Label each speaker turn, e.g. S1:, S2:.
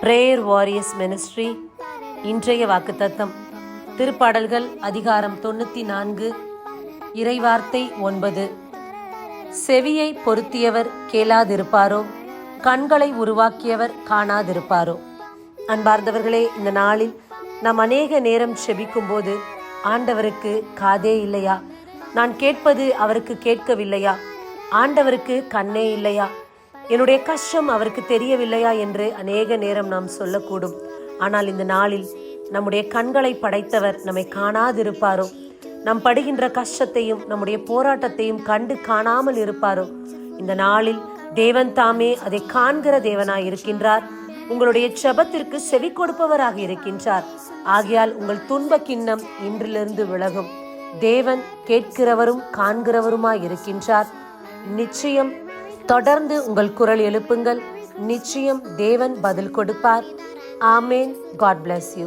S1: Prayer warriors ministry இன்றைய வாக்குத்தத்தம். திருப்பாடல்கள் அதிகாரம் தொண்ணூற்றி நான்கு இறைவார்த்தை ஒன்பது. செவியை பொருத்தியவர் கேளாதிருப்பாரோ? கண்களை உருவாக்கியவர் காணாதிருப்பாரோ? அன்பார்ந்தவர்களே இந்த நாளில் நாம் அநேக நேரம் செபிக்கும் போது ஆண்டவருக்கு காதே இல்லையா? நான் கேட்பது அவருக்கு கேட்கவில்லையா? ஆண்டவருக்கு கண்ணே இல்லையா? என்னுடைய கஷ்டம் அவருக்கு தெரியவில்லையா என்று அநேக நேரம் நாம் சொல்லக்கூடும். ஆனால் இந்த நாளில் நம்முடைய கண்களை படைத்தவர் நம்மை காணாதிருப்பாரோ? நாம் படுகின்ற கஷ்டத்தையும் நம்முடைய போராட்டத்தையும் கண்டு காணாமல் இருப்பாரோ? இந்த நாளில் தேவன் தாமே அதை காண்கிற தேவனாய் இருக்கின்றார். உங்களுடைய செபத்திற்கு செவி கொடுப்பவராக இருக்கின்றார். ஆகையால் உங்கள் துன்ப கிண்ணம் இன்றிலிருந்து விலகும். தேவன் கேட்கிறவரும் காண்கிறவருமாய் இருக்கின்றார். நிச்சயம் தொடர்ந்து உங்கள் குரல் எழுப்புங்கள். நிச்சயம் தேவன் பதில் கொடுப்பார். ஆமேன். God bless you